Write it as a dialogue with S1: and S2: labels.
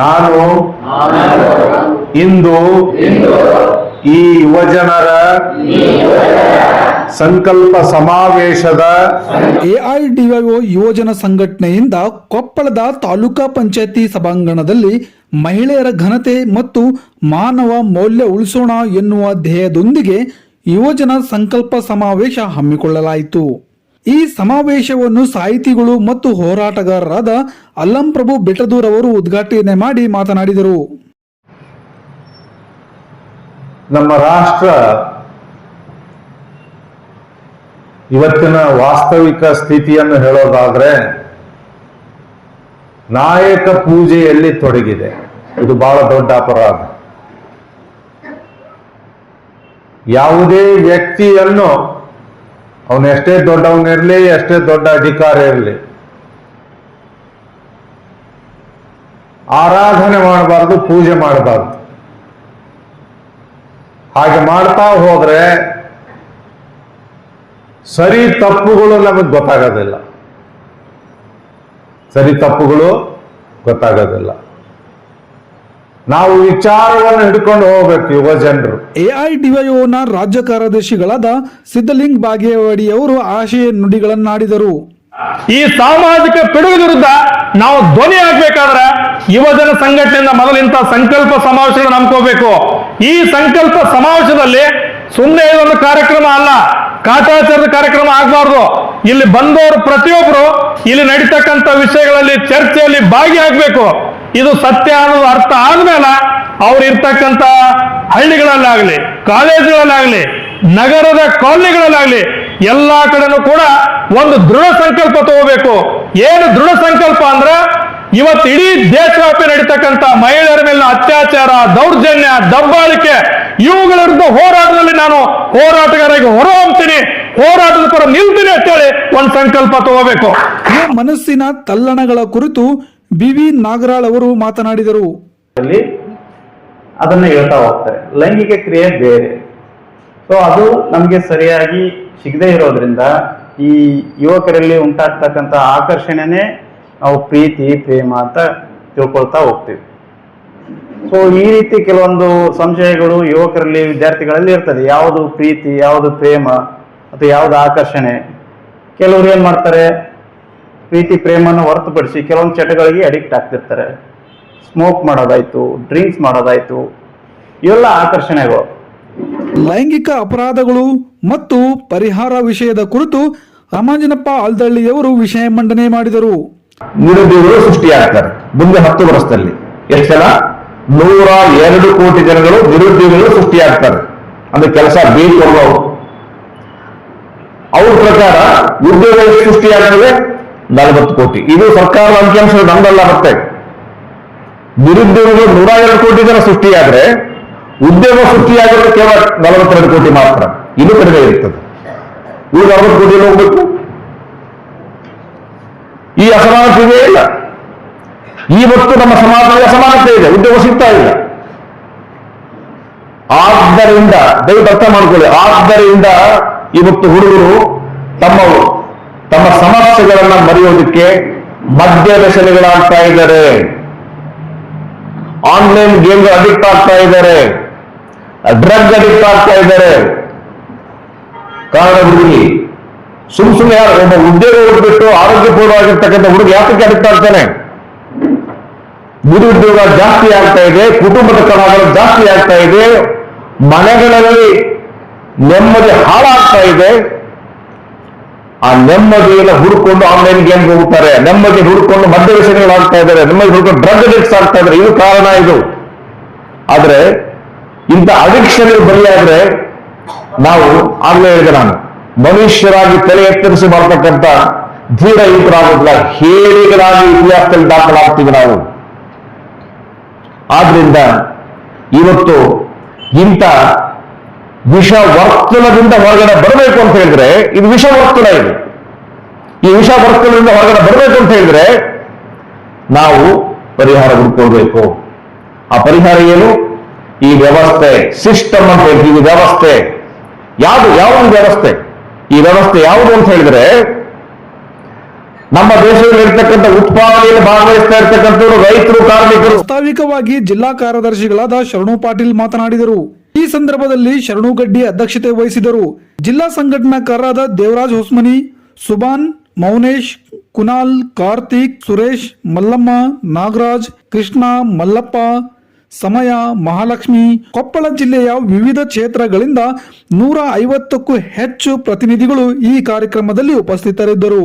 S1: ನಾನು ಇಂದು ಈ ಯುವಜನರ ಸಂಕಲ್ಪ ಸಮಾವೇಶದ
S2: ಎಐಡಿಒ ಯುವಜನ ಸಂಘಟನೆಯಿಂದ ಕೊಪ್ಪಳದ ತಾಲೂಕಾ ಪಂಚಾಯತಿ ಸಭಾಂಗಣದಲ್ಲಿ ಮಹಿಳೆಯರ ಘನತೆ ಮತ್ತು ಮಾನವ ಮೌಲ್ಯ ಉಳಿಸೋಣ ಎನ್ನುವ ಧ್ಯೇಯದೊಂದಿಗೆ ಯುವಜನ ಸಂಕಲ್ಪ ಸಮಾವೇಶ ಹಮ್ಮಿಕೊಳ್ಳಲಾಯಿತು. ಈ ಸಮಾವೇಶವನ್ನು ಸಾಹಿತಿಗಳು ಮತ್ತು ಹೋರಾಟಗಾರರಾದ ಅಲ್ಲಂಪ್ರಭು ಬೆಟದೂರ್ ಅವರು ಉದ್ಘಾಟನೆ ಮಾಡಿ ಮಾತನಾಡಿದರು.
S1: ನಮ್ಮ ರಾಷ್ಟ್ರ ಇವತ್ತಿನ ವಾಸ್ತವಿಕ ಸ್ಥಿತಿಯನ್ನು ಹೇಳೋದಾದ್ರೆ ನಾಯಕ ಪೂಜೆಯಲ್ಲಿ ತೊಡಗಿದೆ. ಇದು ಬಹಳ ದೊಡ್ಡ ಅಪರಾಧ. ಯಾವುದೇ ವ್ಯಕ್ತಿಯನ್ನು ಅವನು ಎಷ್ಟೇ ದೊಡ್ಡವನಿರಲಿ ಎಷ್ಟೇ ದೊಡ್ಡ ಅಧಿಕಾರ ಇರಲಿ. ಆರಾಧನೆ ಮಾಡಬಾರ್ದು, ಪೂಜೆ ಮಾಡಬಾರ್ದು. ಹಾಗೆ ಮಾಡ್ತಾ ಹೋದ್ರೆ ಸರಿ ತಪ್ಪುಗಳು ನಮಗೆ ಗೊತ್ತಾಗೋದಿಲ್ಲ. ಸರಿ ತಪ್ಪುಗಳು ಗೊತ್ತಾಗೋದಿಲ್ಲ. ನಾವು ವಿಚಾರವನ್ನು ಹಿಡ್ಕೊಂಡು ಹೋಗ್ಬೇಕು ಯುವ ಜನರು.
S2: ಎಐಡಿವೈಒನ ರಾಜ್ಯ ಕಾರ್ಯದರ್ಶಿಗಳಾದ ಸಿದ್ದಲಿಂಗ್ ಬಾಗೇವಾಡಿ ಅವರು ಆಶಯ ನುಡಿಗಳನ್ನಾಡಿದರು.
S3: ಈ ಸಾಮಾಜಿಕ ಪಿಡುಗು ವಿರುದ್ಧ ನಾವು ಧ್ವನಿ ಹಾಕ್ಬೇಕಾದ್ರೆ ಯುವಜನ ಸಂಘಟನೆಯಿಂದ ಮೊದಲು ಇಂತಹ ಸಂಕಲ್ಪ ಸಮಾವೇಶಗಳನ್ನು ನಂಬ್ಕೋಬೇಕು ಈ ಸಂಕಲ್ಪ ಸಮಾವೇಶದಲ್ಲಿ ಸುಮ್ಮನೆ ಒಂದು ಕಾರ್ಯಕ್ರಮ ಅಲ್ಲ ಕಾಟಾಚಾರದ ಕಾರ್ಯಕ್ರಮ ಆಗಬಾರ್ದು. ಇಲ್ಲಿ ಬಂದವರು ಪ್ರತಿಯೊಬ್ಬರು ಇಲ್ಲಿ ನಡೀತಕ್ಕಂಥ ವಿಷಯಗಳಲ್ಲಿ ಚರ್ಚೆಯಲ್ಲಿ ಭಾಗಿಯಾಗಬೇಕು. ಇದು ಸತ್ಯ ಅನ್ನೋದು ಅರ್ಥ ಆದ್ಮೇಲೆ ಅವ್ರು ಇರ್ತಕ್ಕಂಥ ಹಳ್ಳಿಗಳಲ್ಲಾಗ್ಲಿ, ಕಾಲೇಜುಗಳಲ್ಲಾಗ್ಲಿ, ನಗರದ ಕಾಲನಿಗಳಲ್ಲಾಗ್ಲಿ, ಎಲ್ಲಾ ಕಡೆನೂ ಕೂಡ ಒಂದು ದೃಢ ಸಂಕಲ್ಪ ತಗೋಬೇಕು. ಏನು ದೃಢ ಸಂಕಲ್ಪ ಅಂದ್ರೆ ಇವತ್ತು ಇಡೀ ದೇಶವ್ಯಾಪಿ ನಡೀತಕ್ಕಂಥ ಮಹಿಳೆಯರ ಮೇಲಿನ ಅತ್ಯಾಚಾರ, ದೌರ್ಜನ್ಯ, ದಬ್ಬಾಳಿಕೆ, ಇವುಗಳ ವಿರುದ್ಧ ಹೋರಾಟದಲ್ಲಿ ನಾನು ಹೋರಾಟಗಾರರಿಗೆ ಹೊರಹೊಮ್ತೀನಿ ಹೋರಾಟದ ಪರ ನಿಲ್ತೀನಿ ಅಂತೇಳಿ ಒಂದು ಸಂಕಲ್ಪ ತಗೋಬೇಕು.
S2: ಮನಸ್ಸಿನ ತಲ್ಲಣಗಳ ಕುರಿತು ಬಿವಿ ನಾಗರಾಳ್ ಅವರು ಮಾತನಾಡಿದರು.
S4: ಅದನ್ನ ಹೇಳ್ತಾ ಹೋಗ್ತಾರೆ. ಲೈಂಗಿಕ ಕ್ರಿಯೆ ಬೇರೆ. ಸೊ ಅದು ನಮಗೆ ಸರಿಯಾಗಿ ಸಿಗದೇ ಇರೋದ್ರಿಂದ ಈ ಯುವಕರಲ್ಲಿ ಉಂಟಾಗ್ತಕ್ಕಂಥ ಆಕರ್ಷಣೆನೇ ನಾವು ಪ್ರೀತಿ, ಪ್ರೇಮ ಅಂತ ತಿಳ್ಕೊಳ್ತಾ ಹೋಗ್ತೀವಿ. ಸೊ ಈ ರೀತಿ ಕೆಲವೊಂದು ಸಂಶಯಗಳು ಯುವಕರಲ್ಲಿ, ವಿದ್ಯಾರ್ಥಿಗಳಲ್ಲಿ ಇರ್ತದೆ. ಯಾವುದು ಪ್ರೀತಿ, ಯಾವುದು ಪ್ರೇಮ, ಅಥವಾ ಯಾವುದು ಆಕರ್ಷಣೆ. ಕೆಲವರು ಏನು ಮಾಡ್ತಾರೆ? ಪ್ರೀತಿ ಪ್ರೇಮನ ಹೊರತುಪಡಿಸಿ ಕೆಲವೊಂದು ಚಟಗಳಿಗೆ ಅಡಿಕ್ಟ್ ಆಗ್ತಿರ್ತಾರೆ. ಸ್ಮೋಕ್ ಮಾಡೋದಾಯ್ತು ಡ್ರಿಂಕ್ಸ್ ಮಾಡೋದಾಯ್ತು ಇವೆಲ್ಲ ಆಕರ್ಷಣೆಗಳು.
S2: ಲೈಂಗಿಕ ಅಪರಾಧಗಳು ಮತ್ತು ಪರಿಹಾರ ವಿಷಯದ ಕುರಿತು ರಾಮಾಂಜನಪ್ಪ ಆಲ್ದಳ್ಳಿಯವರು ವಿಷಯ ಮಂಡನೆ ಮಾಡಿದರು.
S5: ನಿರುದ್ಯೋಗಗಳು ಸೃಷ್ಟಿಯಾಗ್ತಾರೆ. ಮುಂದೆ ಹತ್ತು ವರ್ಷದಲ್ಲಿ. ಎಷ್ಟು ಜನ? ನೂರ ಎರಡು ಕೋಟಿ ಜನಗಳು ನಿರುದ್ಯೋಗಿಗಳು ಸೃಷ್ಟಿಯಾಗ್ತಾರೆ. ಅಂದ್ರೆ ಕೆಲಸ ಬೇಕು ಅವ್ರ ಪ್ರಕಾರ ಉದ್ಯೋಗ ಸೃಷ್ಟಿಯಾಗ್ತದೆ ನಲವತ್ತು ಕೋಟಿ. ಇದು ಸರ್ಕಾರದ ಅಂಕಿಅಂಶ ನಮ್ದಲ್ಲ ಮತ್ತೆ. ನಿರುದ್ಯೋಗಿಗಳು ನೂರ ಎರಡು ಕೋಟಿ ಜನ ಸೃಷ್ಟಿಯಾದ್ರೆ ಉದ್ಯೋಗ ಸೃಷ್ಟಿಯಾಗಿರೋದು ಕೇವಲ ನಲವತ್ತೆರಡು ಕೋಟಿ ಮಾತ್ರ. ಇದು ಕಡಿಮೆ ಇರ್ತದೆ. ಉಳಿದ ಅರವತ್ತು ಕೋಟಿ ಹೋಗ್ಬೇಕು. ಈ ಅಸಮಾನತೆ ಇಲ್ಲ. ಇವತ್ತು ನಮ್ಮ ಸಮಾಜದಲ್ಲಿ ಅಸಮಾನತೆ ಇದೆ. ಉದ್ಯೋಗ ಸಿಗ್ತಾ ಇಲ್ಲ. ಆದ್ದರಿಂದ, ದಯವಿಟ್ಟು ಅರ್ಥ ಮಾಡ್ಕೊಳ್ಳಿ. ಆದ್ದರಿಂದ ಇವತ್ತು ಹುಡುಗರು ತಮ್ಮ ತಮ್ಮ ಸಮಸ್ಯೆಗಳನ್ನ ಮರೆಯೋದಕ್ಕೆ ಮದ್ಯ ವ್ಯಸನಿಗಳಾಗ್ತಾ ಇದ್ದಾರೆ ಆನ್ಲೈನ್ ಗೇಮ್ ಅಡಿಕ್ಟ್ ಆಗ್ತಾ ಇದ್ದಾರೆ. ಡ್ರಗ್ ಅಡಿಕ್ಟ್ ಆಗ್ತಾ ಇದ್ದಾರೆ. ಕಾರಣ ಹುಡುಗಿ, ಸುಮ್ ಸುಮ್ಮನೆ ಯಾರು, ಒಬ್ಬ ಉದ್ಯೋಗ ಹುಡುಬಿಟ್ಟು ಆರೋಗ್ಯಪೂರ್ಣವಾಗಿರ್ತಕ್ಕಂಥ ಹುಡುಗ ಯಾತಕ್ಕೆ ಅಡಿಕ್ಟ್ ಆಗ್ತಾನೆ? ನಿರುದ್ಯೋಗ ಜಾಸ್ತಿ ಆಗ್ತಾ ಇದೆ, ಕುಟುಂಬದ ಕಣಗಳು ಜಾಸ್ತಿ ಆಗ್ತಾ ಇದೆ, ಮನೆಗಳಲ್ಲಿ ನೆಮ್ಮದಿ ಹಾಳಾಗ್ತಾ ಇದೆ. ಆ ನೆಮ್ಮದಿಯನ್ನು ಹುಡ್ಕೊಂಡು ಆನ್ಲೈನ್ ಗೇಮ್ ಹೋಗ್ತಾರೆ. ನೆಮ್ಮದಿ ಹುಡುಕೊಂಡು ಮಧ್ಯ ವ್ಯಸನಗಳಾಗ್ತಾ ಇದ್ದಾರೆ. ನೆಮ್ಮದಿ ಹುಡ್ಕೊಂಡು ಡ್ರಗ್ ಅಡಿಕ್ಟ್ಸ್ ಆಗ್ತಾ ಇದ್ದಾರೆ. ಇದು ಕಾರಣ ಇದು. ಆದ್ರೆ ಇಂಥ ಅಡಿಕ್ಷನ್ ಬಲಿಯಾದ್ರೆ ನಾವು ಆಗ್ಲೇ ಹೇಳಿದೆ ನಾನು, ಮನುಷ್ಯರಾಗಿ ತಲೆ ಎತ್ತರಿಸಿ ಮಾಡ್ತಕ್ಕಂಥ ಧೀರ ಯುವಕರಾಗೋದಿಲ್ಲ ಹೇಳಿಗಳಾಗಿ ಇತಿಹಾಸದಲ್ಲಿ ದಾಖಲಾಗ್ತೀವಿ ನಾವು. ಆದ್ರಿಂದ ಇವತ್ತು ಇಂಥ ವಿಷ ವರ್ತನದಿಂದ ಹೊರಗಡೆ ಬರಬೇಕು ಅಂತ ಹೇಳಿದ್ರೆ, ಇದು ವಿಷ ವರ್ತನ ಇದು. ಈ ವಿಷ ವರ್ತನದಿಂದ ಹೊರಗಡೆ ಬರಬೇಕು ಅಂತ ಹೇಳಿದ್ರೆ, ನಾವು ಪರಿಹಾರ ಹುಡ್ಕೊಳ್ಬೇಕು. ಆ ಪರಿಹಾರ ಏನು? ಈ ವ್ಯವಸ್ಥೆ ಸಿಸ್ಟಮ್ ಅಂತ ಹೇಳ್ತೀವಿ ವ್ಯವಸ್ಥೆ. ಯಾವುದು ಯಾವ ಒಂದು ವ್ಯವಸ್ಥೆ? ಈ ವ್ಯವಸ್ಥೆ ಯಾವುದು ಅಂತ ಹೇಳಿದ್ರೆ, ನಮ್ಮ ದೇಶದಲ್ಲಿ ಇರ್ತಕ್ಕಂಥ ಉತ್ಪಾದನೆಯಲ್ಲಿ ಭಾಗವಹಿಸ್ತಾ ಇರ್ತಕ್ಕಂಥವ್ರು, ರೈತರು, ಕಾರ್ಮಿಕರು.
S2: ಪ್ರಾಸ್ತಾವಿಕವಾಗಿ ಜಿಲ್ಲಾ ಕಾರ್ಯದರ್ಶಿಗಳಾದ ಶರಣು ಪಾಟೀಲ್ ಮಾತನಾಡಿದರು. ಈ ಸಂದರ್ಭದಲ್ಲಿ ಶರಣುಗಡ್ಡಿ ಅಧ್ಯಕ್ಷತೆ ವಹಿಸಿದರು. ಜಿಲ್ಲಾ ಸಂಘಟನಾಕಾರರಾದ ದೇವರಾಜ್ ಹೊಸ್ಮನಿ ಸುಬಾನ್ ಮೌನೇಶ್, ಕುನಾಲ್, ಕಾರ್ತಿಕ್, ಸುರೇಶ್, ಮಲ್ಲಮ್ಮ, ನಾಗರಾಜ್, ಕೃಷ್ಣ, ಮಲ್ಲಪ್ಪ, ಸಮಯ, ಮಹಾಲಕ್ಷ್ಮಿ, ಕೊಪ್ಪಳ ಜಿಲ್ಲೆಯ ವಿವಿಧ ಕ್ಷೇತ್ರಗಳಿಂದ ನೂರ ಐವತ್ತಕ್ಕೂ ಹೆಚ್ಚು ಪ್ರತಿನಿಧಿಗಳು ಈ ಕಾರ್ಯಕ್ರಮದಲ್ಲಿ ಉಪಸ್ಥಿತರಿದ್ದರು.